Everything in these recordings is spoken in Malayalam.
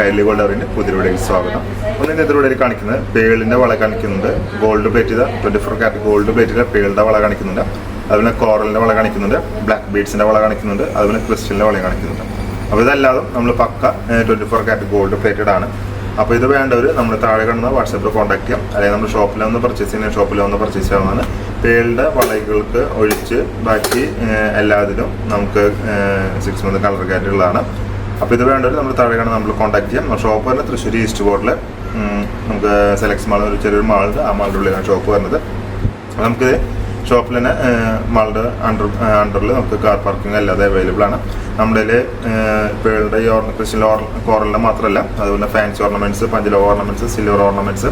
കൈലി ഗോൾഡ് പുതിയ സ്വാഗതം. ഒന്ന് ഇന്നത്തെ വീഡിയോയിൽ കാണിക്കുന്നത് പേളിന്റെ വള കാണിക്കുന്നുണ്ട്. ഗോൾഡ് പ്ലേറ്റ് ചെയ്ത twenty four carat gold plate ചെയ്ത പേളിന്റെ വള കാണിക്കുന്നുണ്ട്. അതുപോലെ കോറലിന്റെ വള കാണിക്കുന്നുണ്ട്. ബ്ലാക്ക് ബീഡ്സിന്റെ വള കാണിക്കുന്നുണ്ട്. അതുപോലെ ക്രിസ്റ്റലിന്റെ വള കാണിക്കുന്നുണ്ട്. അപ്പോൾ ഇതല്ലാതെ നമ്മൾ പക്ക twenty four carat gold plated ആണ് അപ്പോൾ ഇത് വേണ്ടവർ നമ്മൾ താഴെ കാണുന്ന വാട്സാപ്പിൽ കോൺടാക്ട് ചെയ്യാം. അല്ലെങ്കിൽ നമ്മൾ ഷോപ്പിൽ വന്ന് പർച്ചേസ് ചെയ്യുന്ന ഷോപ്പിൽ വന്ന് പർച്ചേസ് ചെയ്യാവുന്നതാണ് പേളിന്റെ വളകൾക്ക് ഒഴിച്ച് ബാക്കി എല്ലാത്തിനും നമുക്ക് സിക്സ് മന്ത് കളർ കാറ്റ് ഉള്ളതാണ്. അപ്പോൾ ഇത് വേണ്ടവർ നമ്മൾ താഴെയാണ് നമ്മൾ കോൺടാക്ട് ചെയ്യാം. ഷോപ്പ് വരുന്നത് തൃശ്ശൂർ ഈസ്റ്റ് ബോർഡിൽ നമുക്ക് സെലക്സ് മാൾ ഒരു ചെറിയൊരു മാളുണ്ട് ആ മാളുടെ ഉള്ളിലാണ് ഷോപ്പ് വരുന്നത്. നമുക്ക് ഷോപ്പിൽ തന്നെ മാളുടെ അണ്ടർ അണ്ടറിൽ നമുക്ക് കാർ പാർക്കിംഗ് അല്ലാതെ അവൈലബിൾ ആണ്. നമ്മുടെ പേളുടെ ഈ ഓർണ കൃഷിയിലെ കോറലിന്റെ മാത്രമല്ല അതുപോലെ ഫാൻസി ഓർണമെന്റ്സ് പഞ്ചല ഓർണമെന്റ്സ് സിൽവർ ഓർണമെന്റ്സ്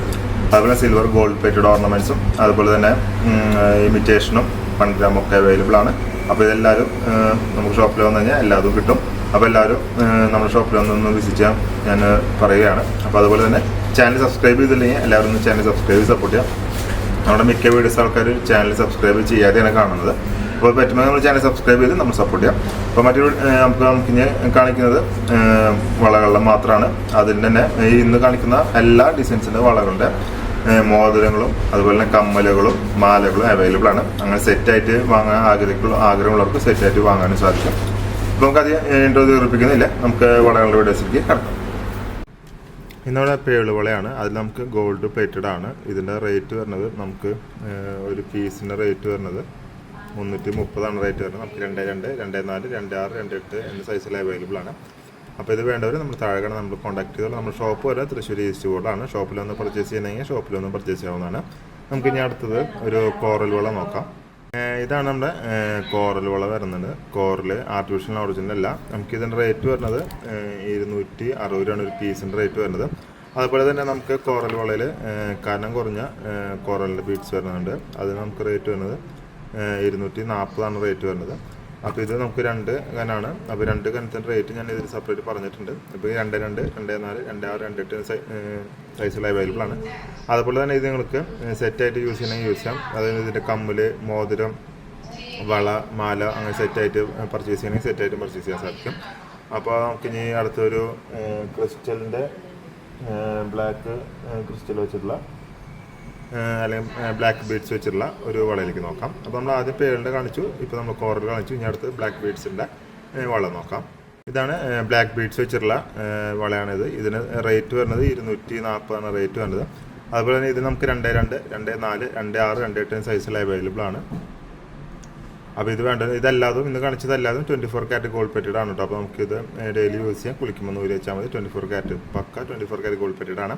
അതുപോലെ സിൽവർ ഗോൾഡ് പ്ലേറ്റഡ് ഓർണമെന്റ്സും അതുപോലെ തന്നെ ഇമിറ്റേഷനും വൺ ഗ്രാമൊക്കെ അവൈലബിൾ ആണ്. അപ്പോൾ ഇതെല്ലാവരും നമുക്ക് ഷോപ്പിൽ വന്നു കഴിഞ്ഞാൽ എല്ലാതും കിട്ടും. അപ്പോൾ എല്ലാവരും നമ്മുടെ ഷോപ്പിൽ ഒന്ന് വിസിറ്റ് ചെയ്യാൻ ഞാൻ പറയുകയാണ്. അപ്പോൾ അതുപോലെ തന്നെ ചാനൽ സബ്സ്ക്രൈബ് ചെയ്തില്ലെങ്കിൽ എല്ലാവരും ഒന്ന് ചാനൽ സബ്സ്ക്രൈബ് ചെയ്ത് സപ്പോർട്ട് ചെയ്യാം. നമ്മുടെ മിക്ക വീഡിയോസ് ആൾക്കാർ ചാനൽ സബ്സ്ക്രൈബ് ചെയ്യാതെയാണ് കാണുന്നത്. അപ്പോൾ പറ്റുമ്പോൾ നമ്മൾ ചാനൽ സബ്സ്ക്രൈബ് ചെയ്ത് നമ്മൾ സപ്പോർട്ട് ചെയ്യാം. അപ്പോൾ മറ്റൊരു നമുക്ക് നമുക്ക് ഇനി കാണിക്കുന്നത് വളകളുടെ മാത്രമാണ് അതിൽ തന്നെ ഈ ഇന്ന് കാണിക്കുന്ന എല്ലാ ഡിസൈൻസിന്റെ വളകളുടെ മോതിരങ്ങളും അതുപോലെ തന്നെ കമ്മലുകളും മാലകളും അവൈലബിൾ ആണ്. അങ്ങനെ സെറ്റായിട്ട് വാങ്ങാൻ ആഗ്രഹിക്കുള്ള ആഗ്രഹമുള്ളവർക്ക് സെറ്റായിട്ട് വാങ്ങാനും സാധിക്കും. അപ്പോൾ നമുക്ക് അധികം ഇൻട്രോ തീർപ്പിക്കുന്നില്ല നമുക്ക് വളകളുടെ വീഡിയോസിലേക്ക് കടക്കാം. ഇന്നവിടെ പേൾ വളയാണ്. അതിൽ നമുക്ക് ഗോൾഡ് പ്ലേറ്റഡ് ആണ്. ഇതിന്റെ റേറ്റ് വരുന്നത് നമുക്ക് ഒരു പീസിന്റെ റേറ്റ് വരുന്നത് മുന്നൂറ്റി മുപ്പതാണ് റേറ്റ് വരുന്നത്. നമുക്ക് രണ്ട് രണ്ട് രണ്ട് നാല് രണ്ട് ആറ് രണ്ട് എട്ട് എന്ന സൈസിൽ അവൈലബിൾ ആണ്. അപ്പോൾ ഇത് വേണ്ടവർ നമ്മൾ താഴെ കാണാൻ നമ്മൾ കോൺടാക്ട് ചെയ്തോളൂ. നമ്മൾ ഷോപ്പ് വരെ തൃശ്ശൂർ ഈസ്റ്റ് ബോർഡാണ് ഷോപ്പിൽ ഒന്ന് പർച്ചേസ് ചെയ്യണമെങ്കിൽ ഷോപ്പിൽ ഒന്ന് പർച്ചേസ് ചെയ്യാവുന്നതാണ്. നമുക്ക് ഇനി അടുത്തത് ഒരു കോറൽ വള നോക്കാം. ഇതാണ് നമ്മുടെ കോറൽ വള വരുന്നത്. കോറൽ ആർട്ടിഫിഷ്യൽ ഒറിജിനൽ അല്ല. നമുക്ക് ഇതിന്റെ റേറ്റ് വരുന്നത് ഇരുന്നൂറ്റി അറുപത് രൂപയാണ് ഒരു പീസിന്റെ റേറ്റ് വരുന്നത്. അതുപോലെ തന്നെ നമുക്ക് കോറൽ വളയിൽ കനം കുറഞ്ഞ കോറലിന്റെ ബീഡ്സ് വരുന്നുണ്ട്. അതിന് നമുക്ക് റേറ്റ് വരുന്നത് ഇരുന്നൂറ്റി നാൽപ്പതാണ് റേറ്റ് വരുന്നത്. അപ്പോൾ ഇത് നമുക്ക് രണ്ട് കനാണ്. അപ്പോൾ രണ്ട് കനത്തിന്റെ റേറ്റ് ഞാൻ ഇതിൽ സെപ്പറേറ്റ് പറഞ്ഞിട്ടുണ്ട്. ഇപ്പോൾ രണ്ട് രണ്ട് രണ്ട് നാല് രണ്ട് ആറ് രണ്ട് എട്ട് സൈസിൽ അവൈലബിൾ ആണ്. അതുപോലെ തന്നെ ഇത് നിങ്ങൾക്ക് സെറ്റായിട്ട് യൂസ് ചെയ്യണമെങ്കിൽ യൂസ് ചെയ്യാം. അതായത് ഇതിന്റെ കമ്മൽ മോതിരം വള മാല അങ്ങനെ സെറ്റായിട്ട് പർച്ചേസ് ചെയ്യണമെങ്കിൽ സെറ്റായിട്ട് പർച്ചേസ് ചെയ്യാൻ സാധിക്കും. അപ്പോൾ നമുക്ക് ഇനി അടുത്തൊരു ക്രിസ്റ്റലിന്റെ ബ്ലാക്ക് ക്രിസ്റ്റൽ വെച്ചിട്ടുള്ള അല്ലെങ്കിൽ ബ്ലാക്ക് ബീഡ്സ് വെച്ചിട്ടുള്ള ഒരു വളയിലേക്ക് നോക്കാം. അപ്പോൾ നമ്മൾ ആദ്യം പേരിന്റെ കാണിച്ചു ഇപ്പോൾ നമ്മൾ കോറൽ കാണിച്ചു ഇനി അടുത്ത് ബ്ലാക്ക് ബീഡ്സിന്റെ വള നോക്കാം. ഇതാണ് ബ്ലാക്ക് ബീഡ്സ് വെച്ചിട്ടുള്ള വളയാണിത്. ഇതിന് റേറ്റ് വരുന്നത് ഇരുന്നൂറ്റി നാൽപ്പതാണ് റേറ്റ് വരുന്നത്. അതുപോലെ തന്നെ ഇത് നമുക്ക് രണ്ട് രണ്ട് രണ്ട് നാല് രണ്ട് ആറ് രണ്ട് എട്ട് സൈസിൽ അവൈലബിൾ ആണ്. അപ്പോൾ ഇത് വേണ്ടത് ഇതല്ലാതും ഇന്ന് കാണിച്ചതല്ലാതും twenty four carat gold plated ആണ് കേട്ടോ അപ്പോൾ നമുക്കിത് ഡെയിലി യൂസ് ചെയ്യാം. കുളിക്കുമ്പോൾ നൂൽ വെച്ചാൽ മതി. ട്വന്റി ഫോർ കാറ്റ് പക്ക twenty four carat gold plated ആണ്.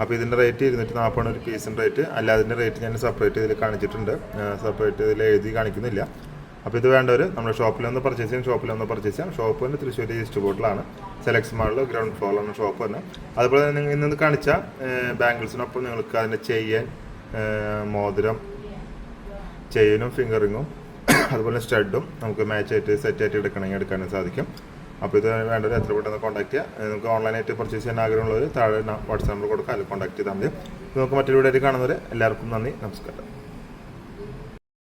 അപ്പോൾ ഇതിന്റെ റേറ്റ് ഇരുന്നൂറ്റി നാൽപ്പതാണ് ഒരു പീസിന്റെ റേറ്റ് അല്ലാതിന്റെ റേറ്റ് ഞാൻ സെപ്പറേറ്റ് ഇതിൽ കാണിച്ചിട്ടുണ്ട്. സെപ്പറേറ്റ് ഇതിൽ എഴുതി കാണിക്കുന്നില്ല. അപ്പോൾ ഇത് വേണ്ടവർ നമ്മുടെ ഷോപ്പിൽ ഒന്ന് പർച്ചേസ് ചെയ്യാം. ഷോപ്പിൽ ഒന്ന് പർച്ചേസ് ചെയ്യാം. ഷോപ്പ് തന്നെ തൃശ്ശൂർ ഈസ്റ്റ് ബോട്ടിലാണ് സെലക്സ് മാളിൽ ഗ്രൗണ്ട് ഫ്ലോറിലാണ് ഷോപ്പ് തന്നെ. അതുപോലെ തന്നെ നിങ്ങൾ ഇന്ന് കാണിച്ച ബാംഗിൾസിനൊപ്പം നിങ്ങൾക്ക് അതിന്റെ ചെയിൻ മോതിരം ചെയിനും ഫിംഗറിങ്ങും അതുപോലെ സ്റ്റഡും നമുക്ക് മാച്ച് ആയിട്ട് സെറ്റ് ആയിട്ട് എടുക്കണമെങ്കിൽ എടുക്കാനും സാധിക്കും. അപ്പോൾ ഇത് വേണ്ടവർ എത്ര പെട്ടെന്ന് കോൺടാക്ട് ചെയ്യുക നമുക്ക് ഓൺലൈനായിട്ട് പർച്ചേസ് ചെയ്യാൻ ആഗ്രഹമുള്ളവർ താഴെ വാട്സാപ്പ് നമ്പർ കൊടുക്കുക അതിൽ കോൺടാക്ട് ചെയ്താൽ മതി. നമുക്ക് മറ്റൊരു വീഡിയോ കാണുന്നവർ എല്ലാവർക്കും നന്ദി നമസ്കാരം.